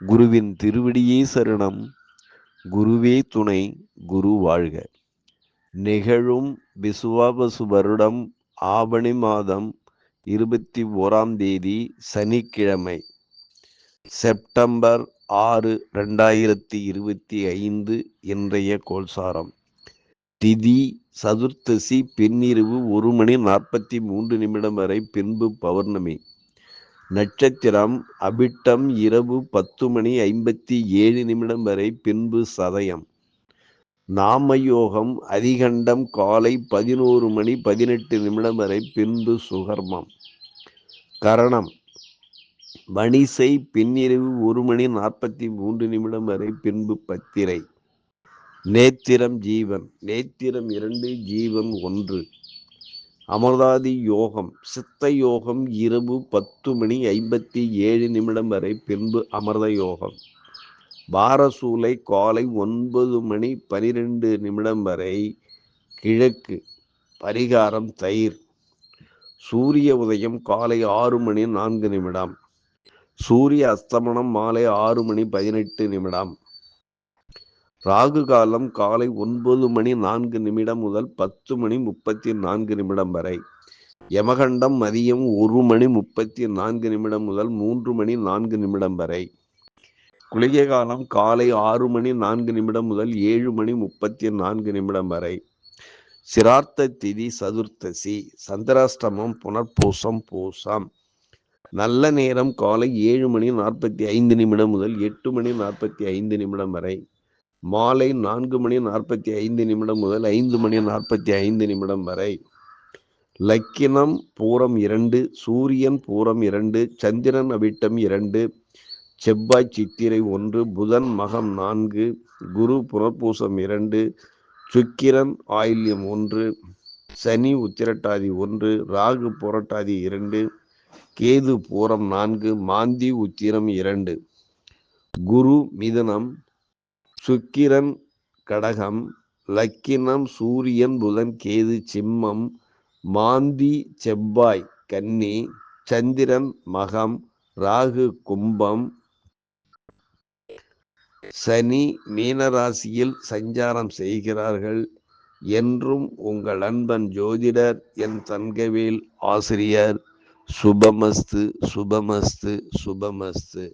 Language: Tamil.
குருவின் திருவடியே சரணம். குருவே துணை குரு வாழ்க. நிகழும் விசுவாபசு வருடம் ஆவணி மாதம் இருபத்தி ஓராம் தேதி சனிக்கிழமை. செப்டம்பர் ஆறு ரெண்டாயிரத்தி இருபத்தி ஐந்து இன்றைய கோல்சாரம் திதி சதுர்த்தசி பின்னிரவு ஒரு மணி நாற்பத்தி மூன்று நிமிடம் வரை பின்பு பௌர்ணமி. நட்சத்திரம் அபிட்டம் இரவு பத்து மணி ஐம்பத்தி ஏழு நிமிடம் வரை பின்பு சதயம். நாமயோகம் அதிகண்டம் காலை பதினோரு மணி பதினெட்டு நிமிடம் வரை பின்பு சுகர்மம். கரணம் வணிசை பின்னிரவு ஒரு மணி நாற்பத்தி மூன்று நிமிடம் வரை பின்பு பத்திரை. நேத்திரம் ஜீவன் நேத்திரம் இரண்டு ஜீவன் ஒன்று. அமர்தாதி யோகம் சித்த யோகம் இரவு பத்து மணி ஐம்பத்தி ஏழு நிமிடம் வரை பின்பு அமர்த யோகம். பாரசூலை காலை ஒன்பது மணி பனிரெண்டு நிமிடம் வரை கிழக்கு பரிகாரம் தயிர். சூரிய உதயம் காலை ஆறு மணி நான்கு நிமிடம். சூரிய அஸ்தமனம் மாலை ஆறு மணி பதினெட்டு நிமிடம். ராகு காலம் காலை ஒன்பது மணி நான்கு நிமிடம் முதல் பத்து மணி முப்பத்தி நான்கு நிமிடம் வரை. யமகண்டம் மதியம் ஒரு மணி முப்பத்தி நான்கு நிமிடம் முதல் மூன்று மணி நான்கு நிமிடம் வரை. குளிகை காலம் காலை ஆறு மணி நான்கு நிமிடம் முதல் ஏழு மணி முப்பத்தி நான்கு நிமிடம் வரை. சிரார்த்த திதி சதுர்த்தசி சந்திராஷ்டமம் புனர்பூசம் பூசம். நல்ல நேரம் காலை ஏழு மணி நாற்பத்தி ஐந்து நிமிடம் முதல் எட்டு மணி நாற்பத்தி ஐந்து நிமிடம் வரை. மாலை நான்கு மணி நாற்பத்தி ஐந்து நிமிடம் முதல் ஐந்து மணி நாற்பத்தி ஐந்து நிமிடம் வரை. லக்கினம் பூரம் இரண்டு சூரியன் பூரம் இரண்டு சந்திரன் அவிட்டம் இரண்டு செவ்வாய் சித்திரை ஒன்று புதன் மகம் நான்கு குரு புனர்பூசம் இரண்டு சுக்கிரன் ஆயில்யம் ஒன்று சனி உத்திரட்டாதி ஒன்று ராகு புரட்டாதி இரண்டு கேது பூரம் நான்கு மாந்தி உத்திரம் இரண்டு. குரு மிதனம் சுக்கிரன் கடகம் லக்கினம் சூரியன் புதன் கேது சிம்மம் மாந்தி செவ்வாய் கன்னி சந்திரன் மகம் ராகு கும்பம் சனி மீனராசியில் சஞ்சாரம் செய்கிறார்கள். என்றும் உங்கள் அன்பன் ஜோதிடர் என் தங்கவேல் ஆசிரியர் சுபமஸ்து சுபமஸ்து சுபமஸ்து.